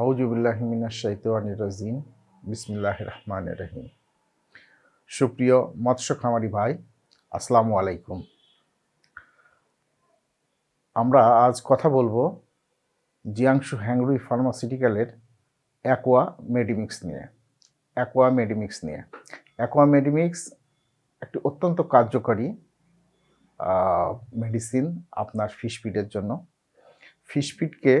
আউজুবিল্লাহমিনাশাইতানির বিসমিল্লাহ রহমান রহিম। সুপ্রিয় মৎস্য খামারি ভাই, আসসালামু আলাইকুম। আমরা আজ কথা বলব জিয়াংশু হ্যাংরুই ফার্মাসিউটিক্যালের অ্যাকোয়া মেডিমিক্স নিয়ে। অ্যাকোয়া মেডিমিক্স নিয়ে। অ্যাকোয়া মেডিমিক্স একটি অত্যন্ত কার্যকরী মেডিসিন আপনার ফিশ ফিডের জন্য। ফিশ ফিডকে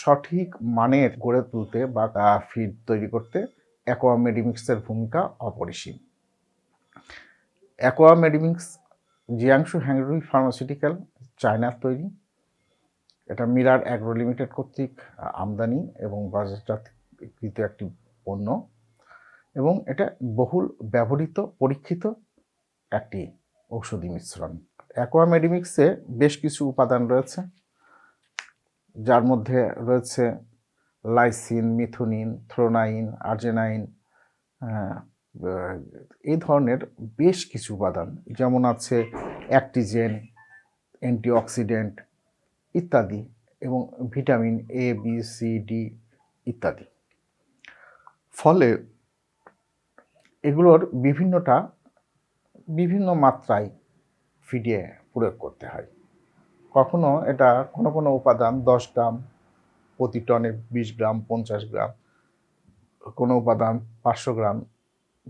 সঠিক মানের গড়ে তুলতে বা ফিড তৈরি করতে অ্যাকোয়া মেডিমিক্সের ভূমিকা অপরিসীম। Aqua Medimix Jiangsu Hengrui pharmaceutical, চায়নার তৈরি। এটা মিরার অ্যাগ্রো লিমিটেড কর্তৃক আমদানি এবং বাজারজাতকৃত একটি পণ্য এবং এটা বহুল ব্যবহৃত, পরীক্ষিত একটি ঔষধি মিশ্রণ। অ্যাকোয়া মেডিমিক্সে বেশ কিছু উপাদান রয়েছে। যার মধ্যে রয়েছে লাইসিন, মিথুনিন, থ্রোনাইন, আর্জেনাইন এই ধরনের বেশ কিছু উপাদান। যেমন আছে অ্যাক্টিজেন, অ্যান্টিঅক্সিডেন্ট ইত্যাদি এবং vitamin A B C D ইত্যাদি। ফলে এগুলোর বিভিন্নটা বিভিন্ন মাত্রায় ফিডিয়ে প্রয়োগ করতে হয়। কখনো এটা কোনো কোনো উপাদান দশ গ্রাম, প্রতি টনে বিশ গ্রাম, পঞ্চাশ গ্রাম, কোনো উপাদান পাঁচশো গ্রাম,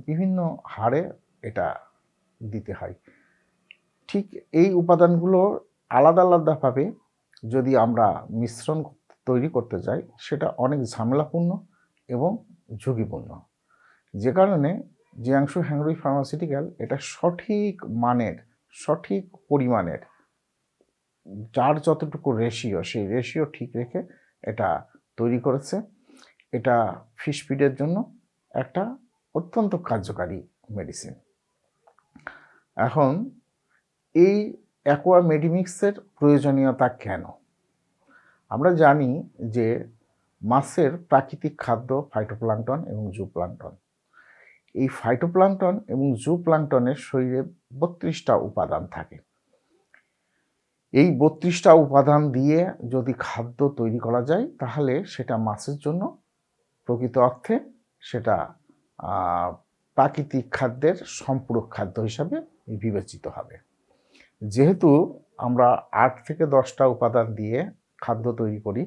বিভিন্ন হারে এটা দিতে হয়। ঠিক এই উপাদানগুলো আলাদা আলাদাভাবে যদি আমরা মিশ্রণ তৈরি করতে যাই, সেটা অনেক ঝামেলাপূর্ণ এবং ঝুঁকিপূর্ণ। যে কারণে জিয়াংশু হ্যাংরুই ফার্মাসিউটিক্যাল এটা সঠিক মানের, সঠিক পরিমাণের যার যতটুকু রেশিও সেই রেশিও ঠিক রেখে এটা তৈরি করেছে। এটা ফিশ ফিডের জন্য একটা অত্যন্ত কার্যকারী মেডিসিন এখন, এই অ্যাকোয়া মেডিমিক্সের প্রয়োজনীয়তা কেন? আমরা জানি যে মাছের প্রাকৃতিক খাদ্য ফাইটোপ্লাংটন এবং জুপ্লাঙ্কটন এই ফাইটোপ্লাংটন এবং জুপ্লাঙ্কটনের শরীরে বত্রিশটা উপাদান থাকে। এই বত্রিশটা উপাদান দিয়ে যদি খাদ্য তৈরি করা যায়, তাহলে সেটা মাছের জন্য প্রকৃত অর্থে সেটা প্রাকৃতিক খাদ্যের সম্পূরক খাদ্য হিসাবে বিবেচিত হবে। যেহেতু আমরা আট থেকে দশটা উপাদান দিয়ে খাদ্য তৈরি করি,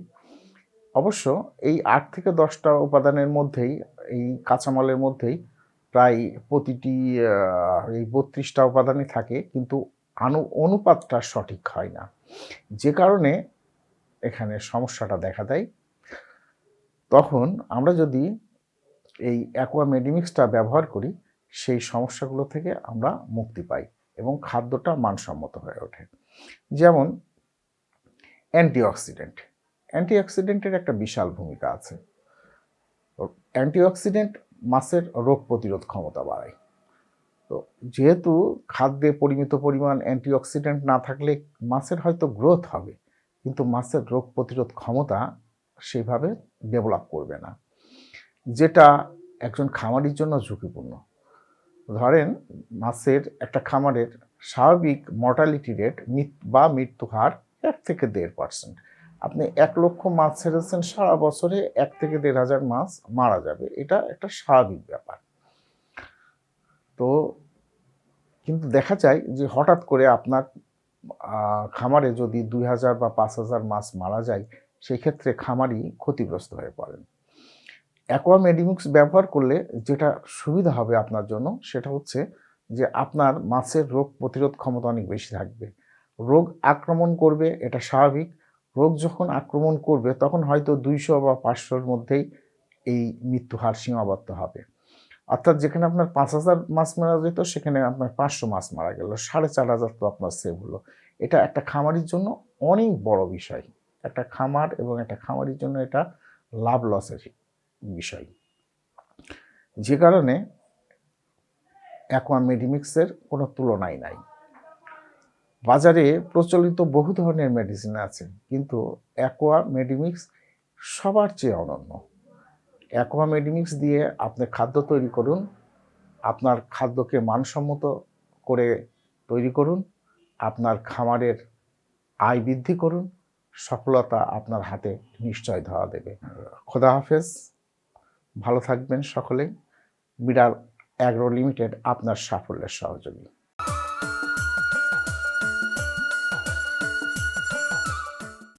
অবশ্য এই আট থেকে দশটা উপাদানের মধ্যেই, এই কাঁচামালের মধ্যেই প্রায় প্রতিটি এই বত্রিশটা উপাদানই থাকে, কিন্তু আনু, অনুপাতটা সঠিক হয় না। যে কারণে এখানে সমস্যাটা দেখা দেয়। তখন আমরা যদি এই অ্যাকোয়া মেডিমিক্সটা ব্যবহার করি, সেই সমস্যাগুলো থেকে আমরা মুক্তি পাই এবং খাদ্যটা মানসম্মত হয়ে ওঠে। যেমন অ্যান্টিঅক্সিডেন্ট। অ্যান্টিঅক্সিডেন্টের একটা বিশাল ভূমিকা আছে। অ্যান্টিঅক্সিডেন্ট মাছের রোগ প্রতিরোধ ক্ষমতা বাড়ায়। তো যেহেতু খাদ্যে পরিমিত পরিমাণ অ্যান্টিঅক্সিডেন্ট না থাকলে মাছের হয়তো গ্রোথ হবে, কিন্তু মাছের রোগ প্রতিরোধ ক্ষমতা সেভাবে ডেভেলপ করবে না। যেটা একজন খামারির জন্য ঝুঁকিপূর্ণ। ধরেন মাছের একটা খামারের স্বাভাবিক মর্টালিটি রেট বা মৃত্যু হার এক থেকে দেড় পার্সেন্ট আপনি এক লক্ষ মাছ ছেড়েছেন সারা বছরে এক থেকে দেড় হাজার মাছ মারা যাবে। এটা একটা স্বাভাবিক ব্যাপার। তো কিন্তু দেখা যায় যে হঠাৎ করে আপনার খামারে যদি দুই হাজার বা পাঁচ হাজার মাছ মারা যায় সেই ক্ষেত্রে খামারি ক্ষতিগ্রস্ত হয়ে পড়েন। অ্যাকোয়া মেডিমিক্স ব্যবহার করলে যেটা সুবিধা হবে আপনার জন্য, সেটা হচ্ছে যে আপনার মাছের রোগ প্রতিরোধ ক্ষমতা অনেক বেশি থাকবে। রোগ আক্রমণ করবে, এটা স্বাভাবিক। রোগ যখন আক্রমণ করবে, তখন হয়তো দুইশো বা পাঁচশোর মধ্যেই এই মৃত্যু হার সীমাবদ্ধ হবে। অর্থাৎ যেখানে আপনার পাঁচ হাজার মাছ মারা যেত, সেখানে আপনার পাঁচশো মাছ মারা গেল, সাড়ে চার হাজার তো আপনার সেভ হলো। এটা একটা খামারির জন্য অনেক বড় বিষয়। একটা খামার এবং একটা খামারির জন্য এটা লাভ লসের বিষয়। যে কারণে অ্যাকোয়া মেডিমিক্সের কোনো তুলনাই নাই। বাজারে প্রচলিত বহু ধরনের মেডিসিন আছে, কিন্তু অ্যাকোয়া মেডিমিক্স সবার চেয়ে অনন্য। অ্যাকোয়া মেডিমিক্স দিয়ে আপনি খাদ্য তৈরি করুন, আপনার খাদ্যকে মানসম্মত করে তৈরি করুন, আপনার খামারের আয় বৃদ্ধি করুন, সফলতা আপনার হাতে নিশ্চয় ধরা দেবে। খোদা হাফেজ, ভালো থাকবেন সকলে। বিড়াল অ্যাগ্রো লিমিটেড আপনার সাফল্যের সহযোগী।